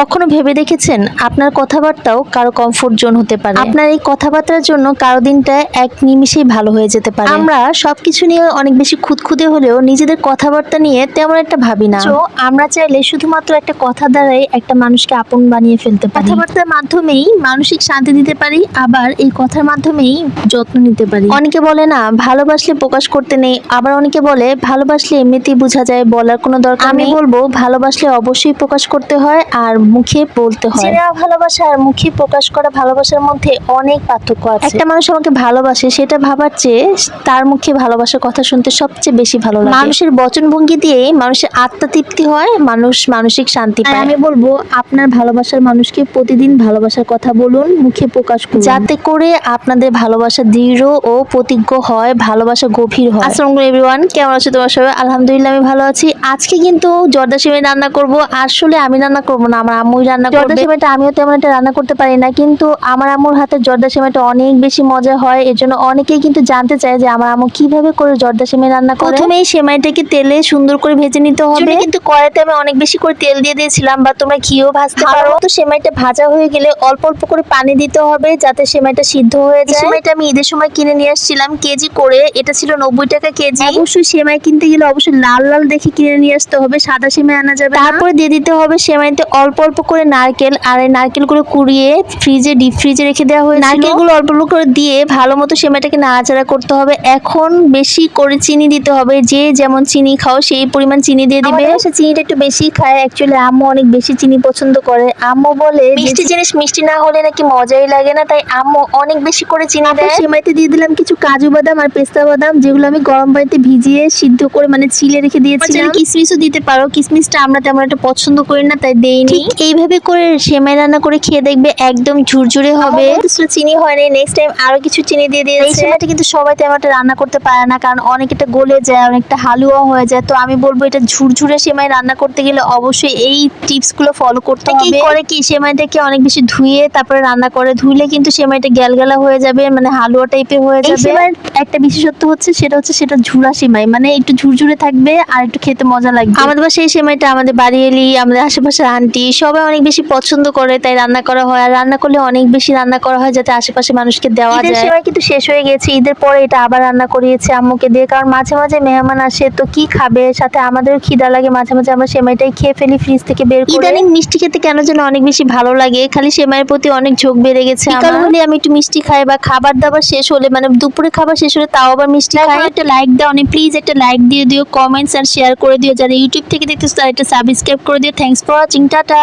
কখনো ভেবে দেখেছেন আপনার কথাবার্তাও কারও কমফোর্ট জোন হতে পারে? আপনার এই কথাবার্তার জন্য কারও দিনটা এক নিমিষেই ভালো হয়ে যেতে পারে। আমরা সবকিছু নিয়ে অনেক বেশি খুঁতখুঁতে হলেও নিজেদের কথাবার্তা নিয়ে তেমন একটা ভাবি না। তো আমরা চাইলে শুধুমাত্র একটা কথা দ্বারাই একটা মানুষকে আপন বানিয়ে ফেলতে পারি। কথাবার্তার মাধ্যমেই মানসিক শান্তি দিতে পারি আবার এই কথার মাধ্যমেই যত্ন নিতে পারি। অনেকে বলে না ভালোবাসলে প্রকাশ করতে নেই আবার অনেকে বলে ভালোবাসলে এমনিতেই বোঝা যায় বলার কোনো দরকার আমি বলব ভালোবাসলে অবশ্যই প্রকাশ করতে হয় আর মুখে বলতে হয়। চেনা ভালোবাসা আর মুখে প্রকাশ করা ভালোবাসার মধ্যে অনেক পার্থক্য আছে। একটা মানুষ আমাকে ভালোবাসে সেটা ভাবার চেয়ে তার মুখে ভালোবাসার কথা শুনতে সবচেয়ে বেশি ভালো লাগে। মানুষের বচনভঙ্গি দিয়ে মানুষের আত্মা তৃপ্তি হয় মানুষ মানসিক শান্তি পায়। আমি বলব আপনার ভালোবাসার মানুষকে প্রতিদিন ভালোবাসার কথা বলুন মুখে প্রকাশ করুন। যাতে করে আপনাদের ভালোবাসা দৃঢ় ও প্রতিজ্ঞ হয় ভালোবাসা গভীর হয়। আসসালামু আলাইকুম এভরিওয়ান কেমন আছো তোমার সবাই? আলহামদুলিল্লাহ আমি ভালো আছি। আজকে কিন্তু জর্দা সেমাই রান্না করব। আসলে আমি রান্না করব না আমার আম্মুই রান্না করবে। জর্দা সেমাইটা আমিও তেমন একটা রান্না করতে পারি না কিন্তু আমার আম্মুর হাতের জর্দা সেমাইটা অনেক বেশি মজা হয় এর জন্য অনেকেই কিন্তু জানতে চায় যে আমার আম্মু কীভাবে করে জর্দা সেমাই রান্না করে। প্রথমেই সেমাইটাকে তেলে সুন্দর করে ভেজে নিতে হবে। কিন্তু কড়াইতে আমি অনেক বেশি করে তেল দিয়ে দিয়েছিলাম বা তোমরা ঘিও ভাজতে পারো। তো সেমাইটা ভাজা হয়ে গেলে অল্প অল্প করে পানি দিতে হবে যাতে সেমাইটা সিদ্ধ হয়ে যায়। সেমাইটা আমি ঈদের সময় কিনে নিয়ে আসছিলাম কেজি করে। এটা ছিল নব্বই টাকা কেজি। অবশ্যই সেমাই কিনতে গেলে অবশ্যই লাল লাল দেখে কিনে নিয়ে আসতে হবে সাদা সেমাই আনা যাবে তারপরে দিয়ে দিতে হবে সেমাইতে অল্প অল্প করে নারকেল আর এই নারকেলগুলো কুড়িয়ে ফ্রিজে ডিপ ফ্রিজে রেখে দেওয়া হয়েছিল। নারকেলগুলো অল্প অল্প করে দিয়ে ভালো মতো সেমাইটাকে নাড়াচাড়া করতে হবে। এখন বেশি করে চিনি দিতে হবে। যে যেমন চিনি খাও সেই পরিমাণ চিনি দিয়ে দিবে। সে চিনিটা একটু বেশি খায়। অ্যাকচুয়ালি আম্মু অনেক বেশি চিনি পছন্দ করে। আম্মু বলে মিষ্টি জিনিস মিষ্টি না হলে নাকি মজাই লাগে না। তাই আম্মু অনেক বেশি করে চিনি দেয়। সেমাইতে দিয়ে দিলাম কিছু কাজু বাদাম আর পেস্তা বাদাম যেগুলো আমি গরম পানিতে ভিজিয়ে সিদ্ধ করে মানে ছিলে রেখে দিয়েছি কিসমিসও দিতে পারো। কিসমিসটা আমরা তেমন একটা পছন্দ করি না তাই দেইনি। এইভাবে করে সেমাই রান্না করে খেয়ে দেখবে একদম ঝুরঝুরে হবে। চিনি হয়নি। নেক্সট টাইম আরও কিছু চিনি দিয়ে দিয়েছে। এই সেমাইটা কিন্তু সবাই তেমন একটা রান্না করতে পারে না কারণ অনেকটা গলে যায় অনেকটা হালুয়া হয়ে যায়। তো আমি বলব এটা ঝুরঝুরে সেমাই রান্না করতে গেলে অবশ্যই এই টিপসগুলো ফলো করতে হবে। করে কি? সেমাইটাকে অনেক বেশি ধুয়ে তারপরে রান্না করে। ধুইলে কিন্তু সেমাইটা গ্যালগ্যালা হয়ে যাবে মানে হালুয়া টাইপের হয়ে যাবে। একটা বিশেষত্ব হচ্ছে সেটা হচ্ছে সেটা ঝুরা সেমাই। মানে একটু ঝুরঝুরে থাকবে আর একটু খেতে মজা লাগবে। আমাদের এই সেমাইটা আমাদের বাড়ি এলি আমাদের আশেপাশের আন্টি সবাই অনেক বেশি পছন্দ করে তাই রান্না করা হয়। আর রান্না করলে অনেক বেশি রান্না করা হয় যাতে আশেপাশে মানুষকে দেওয়া যায়। সেমাই কিন্তু শেষ হয়ে গেছে ঈদের পরে এটা আবার রান্না করিয়েছে আম্মুকে দিয়ে। কারণ মাঝে মাঝে মেহমান আসে তো কি খাবে? সাথে আমাদেরও খিদা লাগে মাঝে মাঝে আমরা সেমাইটাই খেয়ে ফেলি ফ্রিজ থেকে বের করে। ইদানিং মিষ্টি খেতে কেন যেন অনেক বেশি ভালো লাগে। খালি সেমাইয়ের প্রতি অনেক ঝোঁক বেড়ে গেছে বিকাল হলে আমি একটু মিষ্টি খাই বা খাবার দাবার শেষ হলে মানে দুপুরে খাবার শেষ হলে তাও আবার মিষ্টি খাই। একটা লাইক দাও নি প্লিজ একটা লাইক দিয়ে দিও কমেন্টস আর শেয়ার করে দিও। যারা ইউটিউব থেকে দেখতেছো তারা একটা সাবস্ক্রাইব করে দিও। Thanks for watching tata!